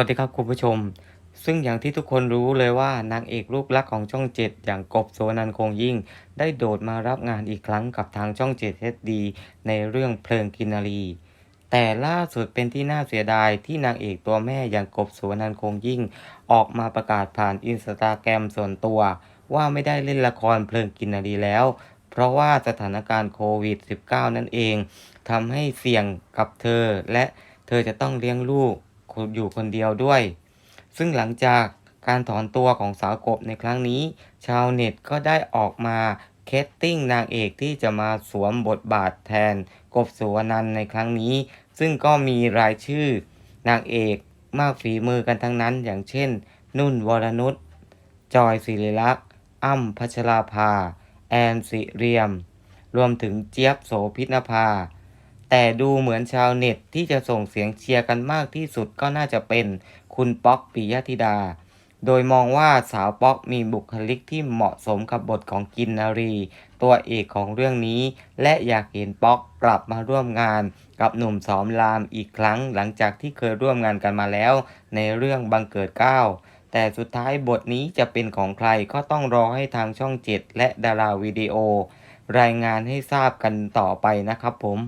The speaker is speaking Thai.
สวัสดีครับคุณผู้ชม ซึ่งอย่างที่ทุกคนรู้เลยว่านางเอกลูกรักของช่องเจ็ดอย่างกบสุวรรณคงยิ่ง ได้โดดมารับงานอีกครั้งกับทางช่องเจ็ด HD ในเรื่องเพลิงกินนารีแต่ล่าสุดเป็นที่น่าเสียดายที่นางเอกตัวแม่อย่างกบสุวรรณคงยิ่ง ออกมาประกาศผ่านอินสตาแกรมส่วนตัว ว่าไม่ได้เล่นละครเพลิงกินนารีแล้ว เพราะว่าสถานการณ์โควิด -19 นั่นเองทำให้เสี่ยงกับเธอและเธอจะต้องเลี้ยงลูก อยู่คนเดียวด้วย ซึ่งหลังจากการถอนตัวของสาวกบในครั้งนี้ ชาวเน็ตก็ได้ออกมาเคสติ้งนางเอกที่จะมาสวมบทบาทแทนกบสุวรรณในครั้งนี้ ซึ่งก็มีรายชื่อนางเอกมากฝีมือกันทั้งนั้น อย่างเช่น นุ่นวรนุชจอยศิริลักษ์อ้ำพัชราภา แอนสิเรียม รวมถึงเจี๊ยบโสพินภา แต่ดูเหมือนชาวเน็ตที่จะส่งเสียงเชียร์กันมากที่สุดก็น่าจะเป็นคุณป๊อกปิยธิดา โดยมองว่าสาวป๊อกมีบุคลิกที่เหมาะสมกับบทของกินนารี ตัวเอกของเรื่องนี้ และอยากเห็นป๊อกกลับมาร่วมงาน กับหนุ่มสอมรามอีกครั้งหลังจากที่เคยร่วมงานกันมาแล้ว ในเรื่องบังเกิดเก้าแต่สุดท้ายบทนี้จะเป็นของใครก็ต้องรอให้ทางช่องเจ็ดและดาราวิดีโอ รายงานให้ทราบกันต่อไปนะครับผม